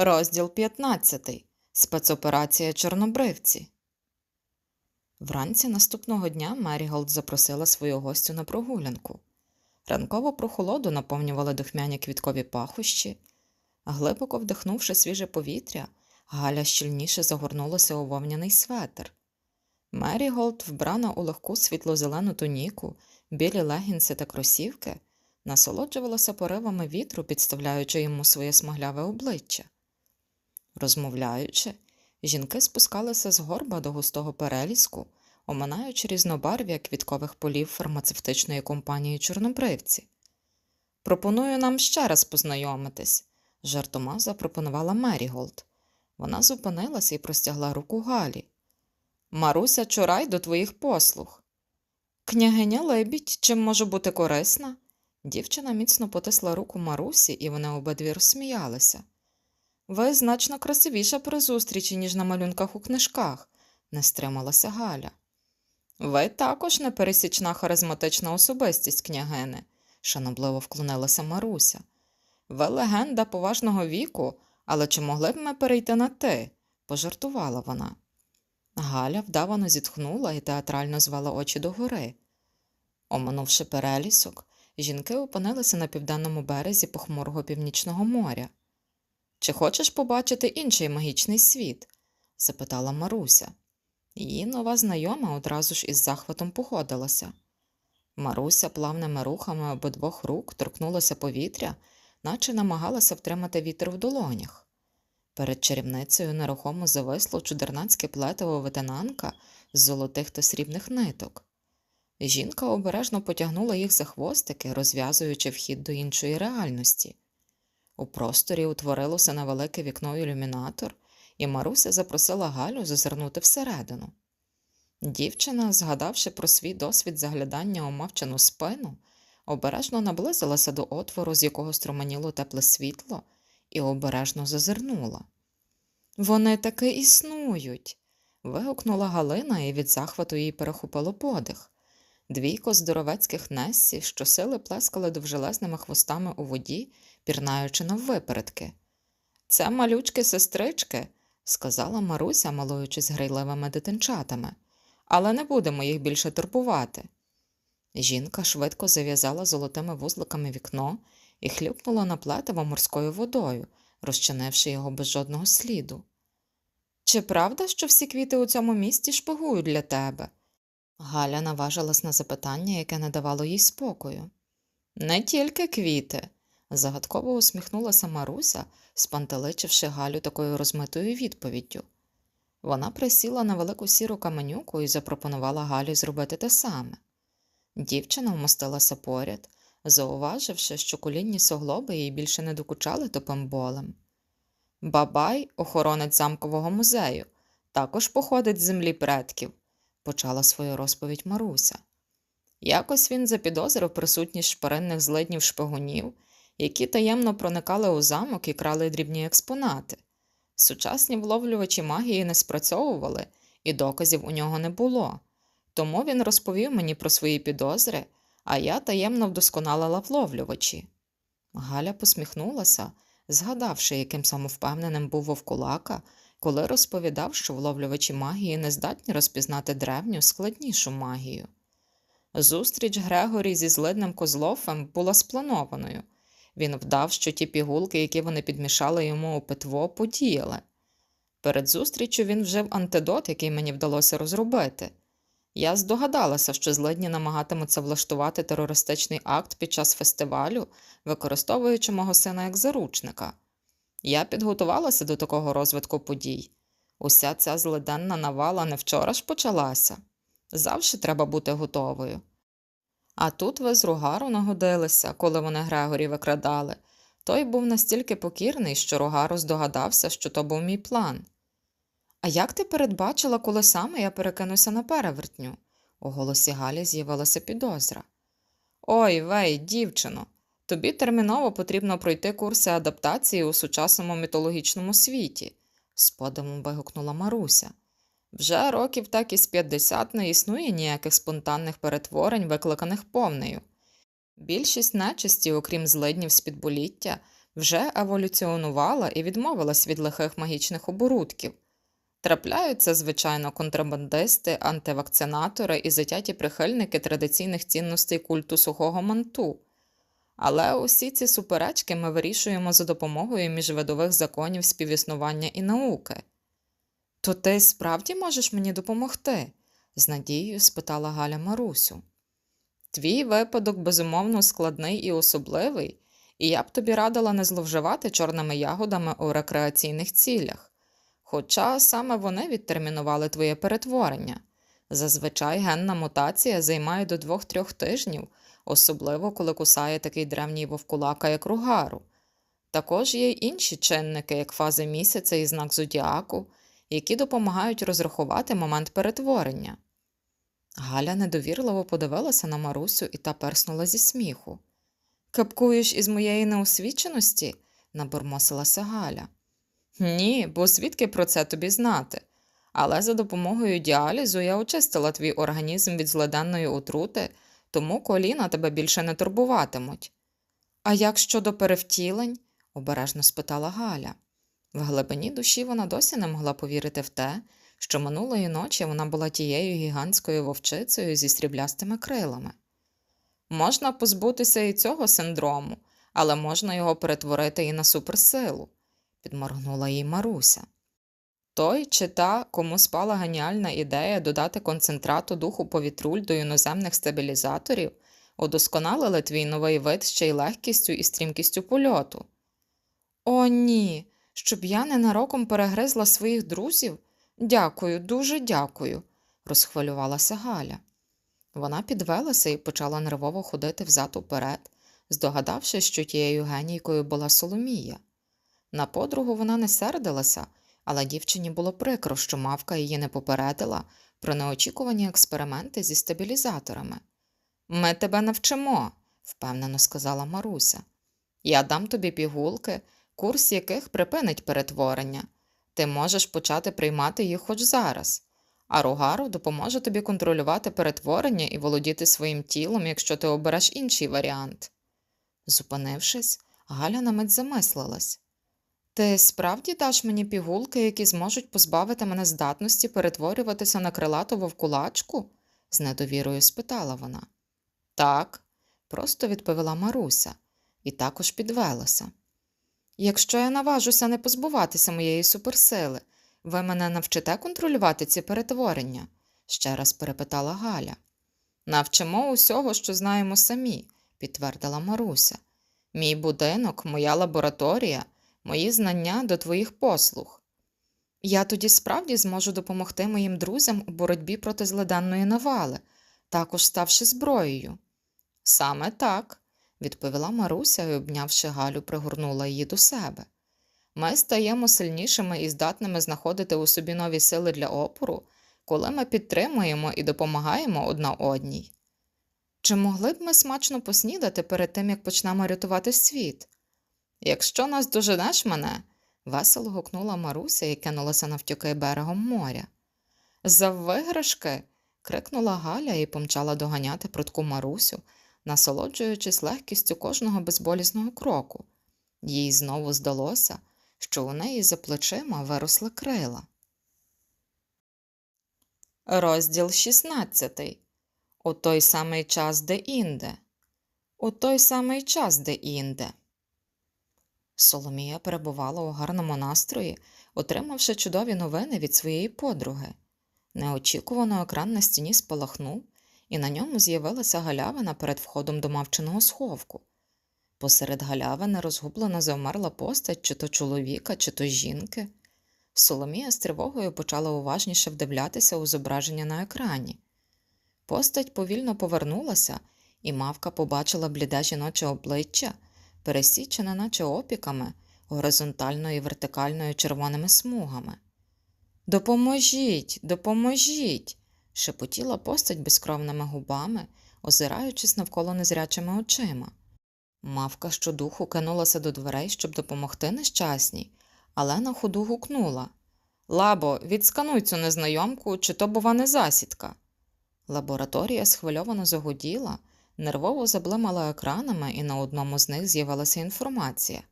Розділ 15. Спецоперація Чорнобривці. Вранці наступного дня Меріголд запросила свою гостю на прогулянку. Ранкову прохолоду наповнювали духмяні квіткові пахощі. Глибоко вдихнувши свіже повітря, Галя щільніше загорнулася у вовняний светр. Меріголд, вбрана у легку світло-зелену туніку, білі легінси та кросівки, насолоджувалася поривами вітру, підставляючи йому своє смагляве обличчя. Розмовляючи, жінки спускалися з горба до густого переліску, оминаючи різнобарв'я квіткових полів фармацевтичної компанії Чорнобривці. Пропоную нам ще раз познайомитись, жартома запропонувала Меріголд. Вона зупинилася і простягла руку Галі. Маруся Чурай до твоїх послуг. Княгиня Лебідь, чим може бути корисна? Дівчина міцно потисла руку Марусі, і вони обидві розсміялися. Ви значно красивіша при зустрічі, ніж на малюнках у книжках, не стрималася Галя. Ви також непересічна харизматична особистість, княгини, шанобливо вклонилася Маруся. Ви легенда поважного віку, але чи могли б ми перейти на ти? пожартувала вона. Галя вдавано зітхнула і театрально звела очі догори. Оминувши перелісок, жінки опинилися на південному березі похмурого північного моря. Чи хочеш побачити інший магічний світ? запитала Маруся. Її нова знайома одразу ж із захватом погодилася. Маруся плавними рухами обидвох рук торкнулася повітря, наче намагалася втримати вітер в долонях. Перед чарівницею нерухомо зависло чудернацьке плетиво ветенанка з золотих та срібних ниток. Жінка обережно потягнула їх за хвостики, розв'язуючи вхід до іншої реальності. У просторі утворилося невелике вікно ілюмінатор, і Маруся запросила Галю зазирнути всередину. Дівчина, згадавши про свій досвід заглядання у мавчану спину, обережно наблизилася до отвору, з якого струменіло тепле світло, і обережно зазирнула. Вони таки існують. вигукнула Галина, і від захвату їй перехопило подих. Двійко здоровецьких Нессі щосили плескали довжелезними хвостами у воді, пірнаючи наввипередки. Це малючки сестрички, сказала Маруся, малуючись грайливими дитинчатами, але не будемо їх більше турбувати. Жінка швидко зав'язала золотими вузликами вікно і хлюпнула на плетиво морською водою, розчинивши його без жодного сліду. Чи правда, що всі квіти у цьому місті шпигують для тебе? Галя наважилась на запитання, яке не давало їй спокою. Не тільки квіти, загадково усміхнулася Маруся, спантеличивши Галю такою розмитою відповіддю. Вона присіла на велику сіру каменюку і запропонувала Галі зробити те саме. Дівчина вмостилася поряд, зауваживши, що колінні суглоби їй більше не докучали тупим болем. Бабай, охоронець замкового музею, також походить з землі предків, почала свою розповідь Маруся. Якось він запідозрив присутність шпаринних злиднів шпигунів, які таємно проникали у замок і крали дрібні експонати. Сучасні вловлювачі магії не спрацьовували, і доказів у нього не було. Тому він розповів мені про свої підозри, а я таємно вдосконалила вловлювачі. Галя посміхнулася, згадавши, яким самовпевненим був вовкулака, коли розповідав, що вловлювачі магії не здатні розпізнати древню, складнішу магію. Зустріч Грегорі зі злидним Козлофем була спланованою. Він вдав, що ті пігулки, які вони підмішали йому у питво, подіяли. Перед зустрічю він вжив антидот, який мені вдалося розробити. Я здогадалася, що злидні намагатимуться влаштувати терористичний акт під час фестивалю, використовуючи мого сина як заручника. Я підготувалася до такого розвитку подій. Уся ця злиденна навала не вчора ж почалася. Завжди треба бути готовою. А тут ви з Ругару нагодилися, коли вони Грегорі викрадали. Той був настільки покірний, що Ругару здогадався, що то був мій план. А як ти передбачила, коли саме я перекинуся на перевертню? У голосі Галі з'явилася підозра. Ой, вей, дівчино, тобі терміново потрібно пройти курси адаптації у сучасному мітологічному світі, з подивом вигукнула Маруся. Вже років так із 50 не існує ніяких спонтанних перетворень, викликаних повнею. Більшість нечисті, окрім злиднів з підболіття, вже еволюціонувала і відмовилась від лихих магічних оборудків. Трапляються, звичайно, контрабандисти, антивакцинатори і затяті прихильники традиційних цінностей культу сухого манту. Але усі ці суперечки ми вирішуємо за допомогою міжвидових законів співіснування і науки. То ти справді можеш мені допомогти? з надією спитала Галя Марусю. Твій випадок безумовно складний і особливий, і я б тобі радила не зловживати чорними ягодами у рекреаційних цілях. Хоча саме вони відтермінували твоє перетворення. Зазвичай генна мутація займає до 2-3 тижнів, особливо коли кусає такий древній вовкулака, як ругару. Також є інші чинники, як фази місяця і знак зодіаку, які допомагають розрахувати момент перетворення. Галя недовірливо подивилася на Марусю і та перснула зі сміху. Капкуєш із моєї неосвіченості? набурмосилася Галя. Ні, бо звідки про це тобі знати? Але за допомогою діалізу я очистила твій організм від злиденної отрути, тому коліна тебе більше не турбуватимуть. А як щодо перевтілень? обережно спитала Галя. В глибині душі вона досі не могла повірити в те, що минулої ночі вона була тією гігантською вовчицею зі сріблястими крилами. Можна позбутися і цього синдрому, але можна його перетворити і на суперсилу, підморгнула їй Маруся. Той чи та, кому спала геніальна ідея додати концентрату духу повітруль до іноземних стабілізаторів, удосконалили твій новий вид ще й легкістю і стрімкістю польоту. О, ні, щоб я ненароком перегризла своїх друзів. Дякую, дуже дякую, розхвилювалася Галя. Вона підвелася і почала нервово ходити взад уперед, здогадавшись, що тією генійкою була Соломія. На подругу вона не сердилася, але дівчині було прикро, що мавка її не попередила про неочікувані експерименти зі стабілізаторами. Ми тебе навчимо, впевнено сказала Маруся. Я дам тобі пігулки, курс яких припинить перетворення. Ти можеш почати приймати їх хоч зараз, а Ругару допоможе тобі контролювати перетворення і володіти своїм тілом, якщо ти обереш інший варіант. Зупинившись, Галя на мить замислилась. Ти справді даш мені пігулки, які зможуть позбавити мене здатності перетворюватися на крилату вовкулачку? з недовірою спитала вона. Так, просто відповіла Маруся, і також підвелася. Якщо я наважуся не позбуватися моєї суперсили, ви мене навчите контролювати ці перетворення? ще раз перепитала Галя. Навчимо усього, що знаємо самі, підтвердила Маруся. Мій будинок, моя лабораторія, мої знання до твоїх послуг. Я тоді справді зможу допомогти моїм друзям у боротьбі проти зледанної навали, також ставши зброєю. Саме так, відповіла Маруся і, обнявши Галю, пригорнула її до себе. Ми стаємо сильнішими і здатними знаходити у собі нові сили для опору, коли ми підтримуємо і допомагаємо одна одній. Чи могли б ми смачно поснідати перед тим, як почнемо рятувати світ? Якщо нас доженеш мене, весело гукнула Маруся і кинулася навтюки берегом моря. За виграшки. крикнула Галя і помчала доганяти прудку Марусю, насолоджуючись легкістю кожного безболісного кроку. Їй знову здалося, що у неї за плечима виросли крила. Розділ 16. У той самий час де інде. У той самий час де інде. Соломія перебувала у гарному настрої, отримавши чудові новини від своєї подруги. Неочікувано екран на стіні спалахнув, і на ньому з'явилася галявина перед входом до мавчиного сховку. Посеред галявини розгублено завмерла постать чи то чоловіка, чи то жінки. Соломія з тривогою почала уважніше вдивлятися у зображення на екрані. Постать повільно повернулася, і мавка побачила бліде жіноче обличчя, пересічене, наче опіками, горизонтально і вертикальною червоними смугами. Допоможіть, допоможіть. Шепотіла постать безкровними губами, озираючись навколо незрячими очима. Мавка щодуху кинулася до дверей, щоб допомогти нещасній, але на ходу гукнула Лабо, відскануй цю незнайомку, чи то, бува, не засідка. Лабораторія схвильовано загуділа, нервово заблимала екранами, і на одному з них з'явилася інформація.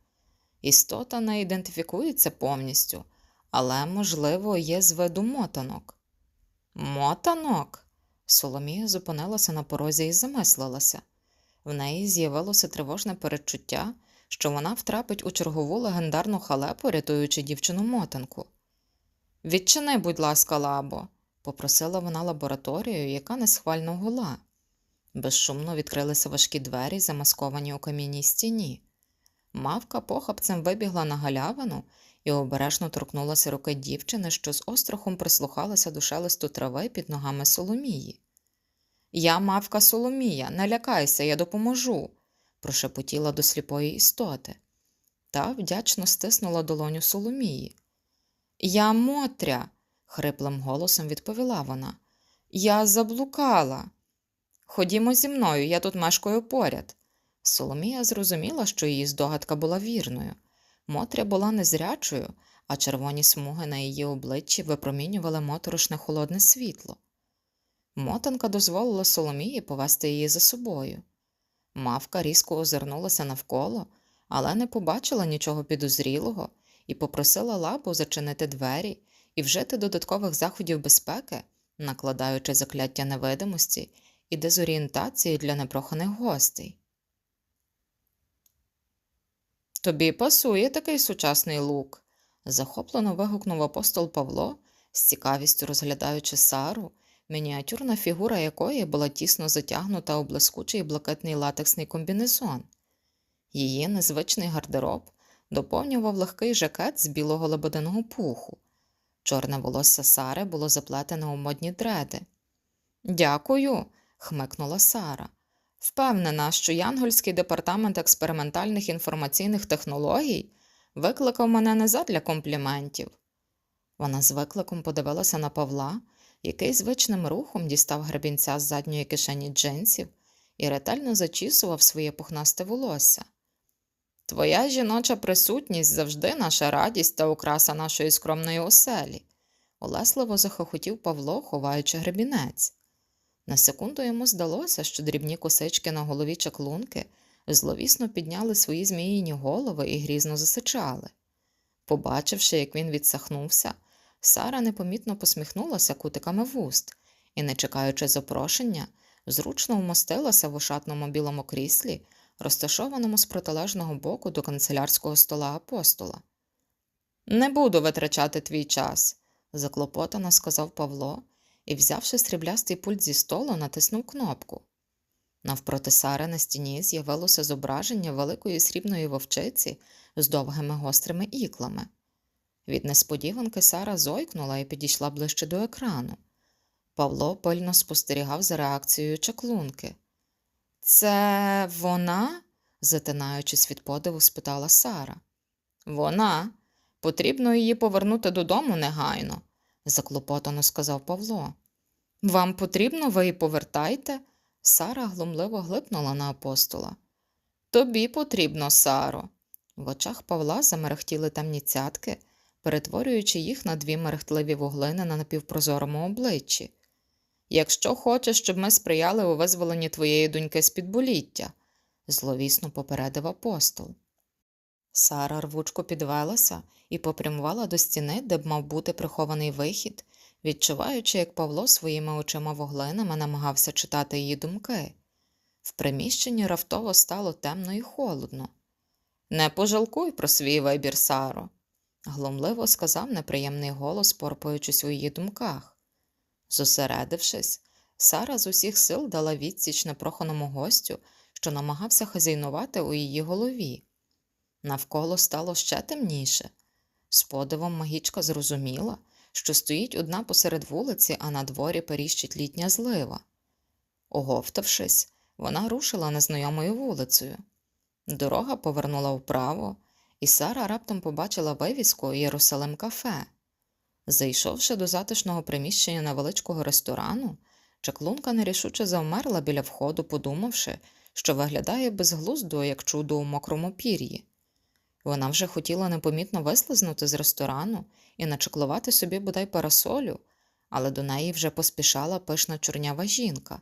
Істота не ідентифікується повністю, але, можливо, є з виду мотанок. Мотанок? Соломія зупинилася на порозі і замислилася. В неї з'явилося тривожне передчуття, що вона втрапить у чергову легендарну халепу, рятуючи дівчину мотанку. Відчини, будь ласка, лабо, попросила вона лабораторію, яка несхвально гула. Безшумно відкрилися важкі двері, замасковані у камінній стіні. Мавка похапцем вибігла на галявину і обережно торкнулася руки дівчини, що з острахом прислухалася до шелесту трави під ногами Соломії. Я мавка Соломія, не лякайся, я допоможу, прошепотіла до сліпої істоти. Та вдячно стиснула долоню Соломії. Я Мотря, хриплим голосом відповіла вона. Я заблукала. Ходімо зі мною, я тут мешкаю поряд. Соломія зрозуміла, що її здогадка була вірною. Мотря була незрячою, а червоні смуги на її обличчі випромінювали моторошне холодне світло. Мотанка дозволила Соломії повести її за собою. Мавка різко озирнулася навколо, але не побачила нічого підозрілого і попросила лапу зачинити двері і вжити додаткових заходів безпеки, накладаючи закляття невидимості і дезорієнтації для непроханих гостей. Тобі пасує такий сучасний лук, захоплено вигукнув апостол Павло, з цікавістю розглядаючи Сару, мініатюрна фігура якої була тісно затягнута у блискучий блакитний латексний комбінезон. Її незвичний гардероб доповнював легкий жакет з білого лебединого пуху. Чорне волосся Сари було заплетене у модні дреди. Дякую, хмикнула Сара. Впевнена, що Янгольський департамент експериментальних інформаційних технологій викликав мене не задля компліментів. Вона з викликом подивилася на Павла, який звичним рухом дістав гребінця з задньої кишені джинсів і ретельно зачісував своє пухнасте волосся. Твоя жіноча присутність завжди наша радість та окраса нашої скромної оселі, улесливо захохотів Павло, ховаючи гребінець. На секунду йому здалося, що дрібні косички на голові чаклунки зловісно підняли свої зміїні голови і грізно засичали. Побачивши, як він відсахнувся, Сара непомітно посміхнулася кутиками вуст і, не чекаючи запрошення, зручно вмостилася в ошатному білому кріслі, розташованому з протилежного боку до канцелярського стола апостола. Не буду витрачати твій час, заклопотано сказав Павло і, взявши сріблястий пульт зі столу, натиснув кнопку. Навпроти Сари на стіні з'явилося зображення великої срібної вовчиці з довгими гострими іклами. Від несподіванки Сара зойкнула і підійшла ближче до екрану. Павло пильно спостерігав за реакцією чаклунки. Це вона? затинаючись від подиву, спитала Сара. Вона. Потрібно її повернути додому негайно, заклопотано сказав Павло. Вам потрібно, ви її повертайте? Сара глумливо глипнула на апостола. Тобі потрібно, Саро. В очах Павла замерехтіли темні цятки, перетворюючи їх на дві мерехтливі вуглини на напівпрозорому обличчі. Якщо хочеш, щоб ми сприяли у визволенні твоєї доньки з підболіття, зловісно попередив апостол. Сара рвучко підвелася і попрямувала до стіни, де б мав бути прихований вихід, відчуваючи, як Павло своїми очима вуглинами намагався читати її думки. В приміщенні раптово стало темно і холодно. Не пожалкуй про свій вибір, Саро, глумливо сказав неприємний голос, порпаючись у її думках. Зосередившись, Сара з усіх сил дала відсіч непроханому гостю, що намагався хазяйнувати у її голові. Навколо стало ще темніше. З подивом магічка зрозуміла, що стоїть одна посеред вулиці, а на дворі періщить літня злива. Оговтавшись, вона рушила незнайомою вулицею. Дорога повернула вправо, і Сара раптом побачила вивіску Єрусалим кафе. Зайшовши до затишного приміщення невеличкого ресторану, чаклунка нерішуче завмерла біля входу, подумавши, що виглядає безглуздо, як чудо у мокрому пір'ї. Вона вже хотіла непомітно вислизнути з ресторану і начеклувати собі бодай парасолю, але до неї вже поспішала пишна чорнява жінка.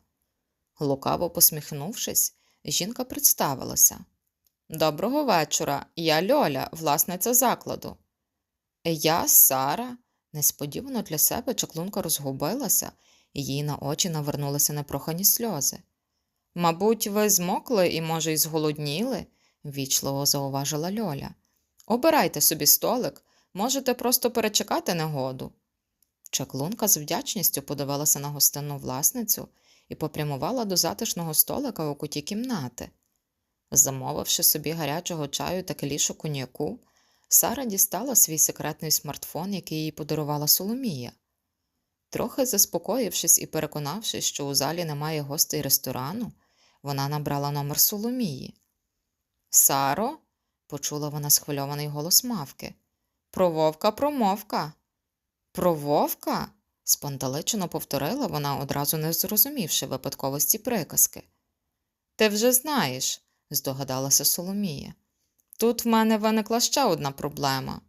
Лукаво посміхнувшись, жінка представилася. Доброго вечора. Я Льоля, власниця закладу. Я Сара. Несподівано для себе чаклунка розгубилася, і їй на очі навернулися непрохані сльози. Мабуть, ви змокли і, може, й зголодніли, ввічливо зауважила Льоля. Обирайте собі столик, можете просто перечекати негоду. Чаклунка з вдячністю подивилася на гостинну власницю і попрямувала до затишного столика у куті кімнати. Замовивши собі гарячого чаю та келішу коньяку, Сара дістала свій секретний смартфон, який їй подарувала Соломія. Трохи заспокоївшись і переконавшись, що у залі немає гостей ресторану, вона набрала номер Соломії. Саро, почула вона схвильований голос мавки. Про вовка промовка. Про вовка? спантеличено повторила вона, одразу не зрозумівши випадковості приказки. Ти вже знаєш, здогадалася Соломія. Тут в мене виникла ще одна проблема.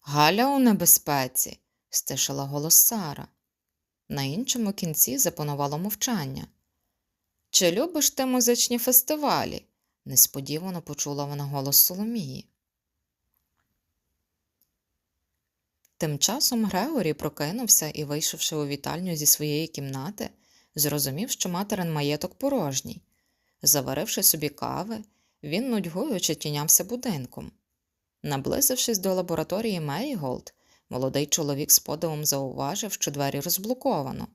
Галя у небезпеці, стишила голос Сара. На іншому кінці запанувало мовчання. Чи любиш ти музичні фестивалі? Несподівано почула вона голос Соломії. Тим часом Грегорі прокинувся і, вийшовши у вітальню зі своєї кімнати, зрозумів, що материн маєток порожній. Заваривши собі кави, він нудьгуючи тінявся будинком. Наблизившись до лабораторії Мейголд, молодий чоловік з подивом зауважив, що двері розблоковано.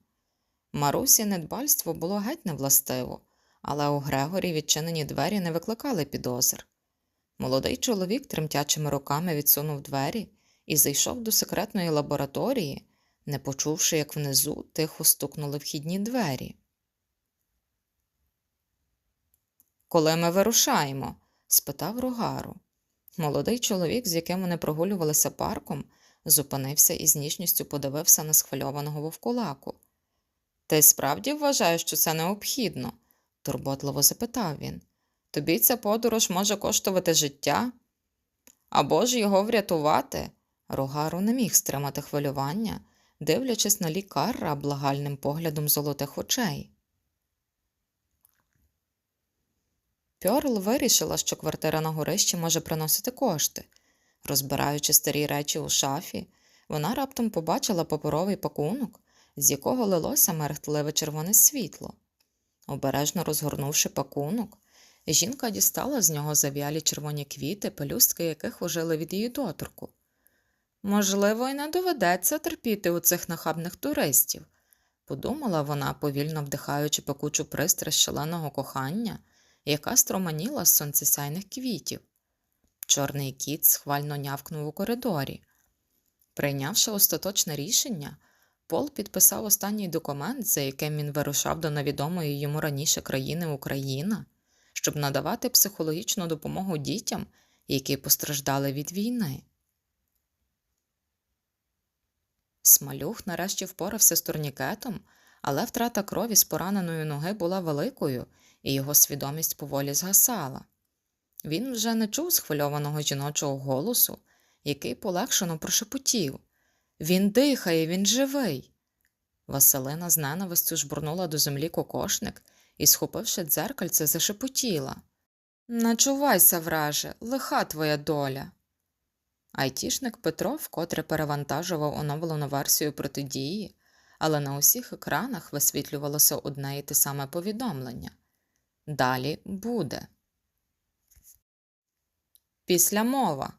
Марусі недбальство було геть невластиво, але у Грегорі відчинені двері не викликали підозр. Молодий чоловік тремтячими руками відсунув двері і зайшов до секретної лабораторії, не почувши, як внизу тихо стукнули вхідні двері. Коли ми вирушаємо? спитав Рогару. Молодий чоловік, з яким вони прогулювалися парком, зупинився і з ніжністю подивився на схвильованого вовкулаку. Ти справді вважаєш, що це необхідно? Турботливо запитав він. Тобі ця подорож може коштувати життя? Або ж його врятувати? Рогару не міг стримати хвилювання, дивлячись на лікарра благальним поглядом золотих очей. Пьорл вирішила, що квартира на горищі може приносити кошти. Розбираючи старі речі у шафі, вона раптом побачила паперовий пакунок, з якого лилося мерехтливе червоне світло. Обережно розгорнувши пакунок, жінка дістала з нього зав'ялі червоні квіти, пелюстки яких ожили від її доторку. Можливо, і не доведеться терпіти у цих нахабних туристів, подумала вона, повільно вдихаючи пекучу пристрасть шаленого кохання яка строманіла з сонцесяйних квітів. Чорний кіт схвально нявкнув у коридорі. Прийнявши остаточне рішення, Пол підписав останній документ, за яким він вирушав до невідомої йому раніше країни Україна, щоб надавати психологічну допомогу дітям, які постраждали від війни. Смалюх нарешті впорався з турнікетом, але втрата крові з пораненої ноги була великою, і його свідомість поволі згасала. Він вже не чув схвильованого жіночого голосу, який полегшено прошепотів Він дихає, він живий. Василина з ненавистю жбурнула до землі кокошник і, схопивши дзеркальце, зашепотіла Начувайся, враже, лиха твоя доля. Айтішник Петро вкотре перевантажував оновлену версію протидії, але на усіх екранах висвітлювалося одне і те саме повідомлення Далі буде. Після мова.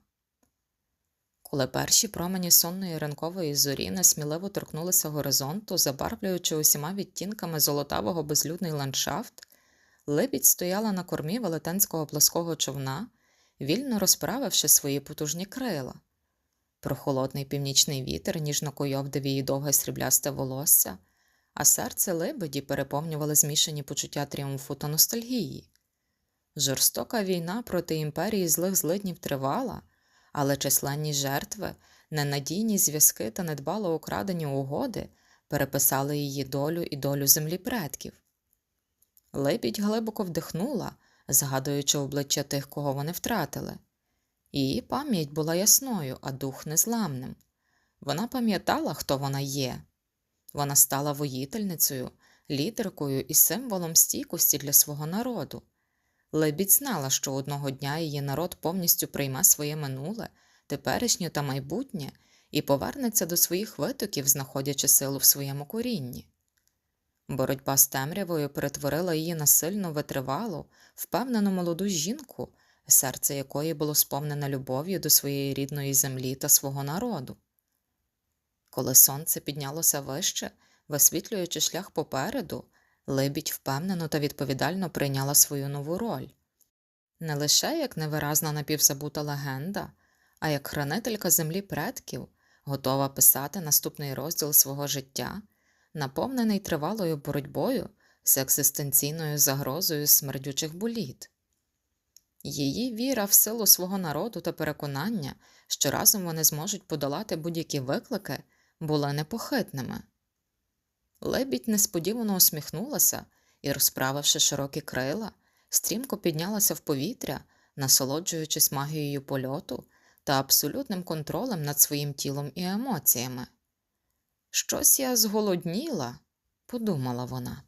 Коли перші промені сонної ранкової зорі несміливо торкнулися горизонту, забарвлюючи усіма відтінками золотавого безлюдний ландшафт, лебідь стояла на кормі велетенського плоского човна, вільно розправивши свої потужні крила. Прохолодний північний вітер ніжно койовдив її довге сріблясте волосся, а серце лебеді переповнювали змішані почуття тріумфу та ностальгії. Жорстока війна проти імперії злих злиднів тривала, але численні жертви, ненадійні зв'язки та недбало украдені угоди переписали її долю і долю землі предків. Лебідь глибоко вдихнула, згадуючи обличчя тих, кого вони втратили. Її пам'ять була ясною, а дух незламним. Вона пам'ятала, хто вона є. Вона стала воїтельницею, лідеркою і символом стійкості для свого народу. Лебідь знала, що одного дня її народ повністю прийме своє минуле, теперішнє та майбутнє і повернеться до своїх витоків, знаходячи силу в своєму корінні. Боротьба з темрявою перетворила її на сильну витривалу, впевнену молоду жінку, серце якої було сповнене любов'ю до своєї рідної землі та свого народу. Коли сонце піднялося вище, висвітлюючи шлях попереду, лебідь впевнено та відповідально прийняла свою нову роль. Не лише як невиразна напівзабута легенда, а як хранителька землі предків, готова писати наступний розділ свого життя, наповнений тривалою боротьбою з екзистенційною загрозою смердючих боліт. Її віра в силу свого народу та переконання, що разом вони зможуть подолати будь-які виклики, були непохитними. Лебідь несподівано усміхнулася і, розправивши широкі крила, стрімко піднялася в повітря, насолоджуючись магією польоту та абсолютним контролем над своїм тілом і емоціями. Щось я зголодніла, подумала вона.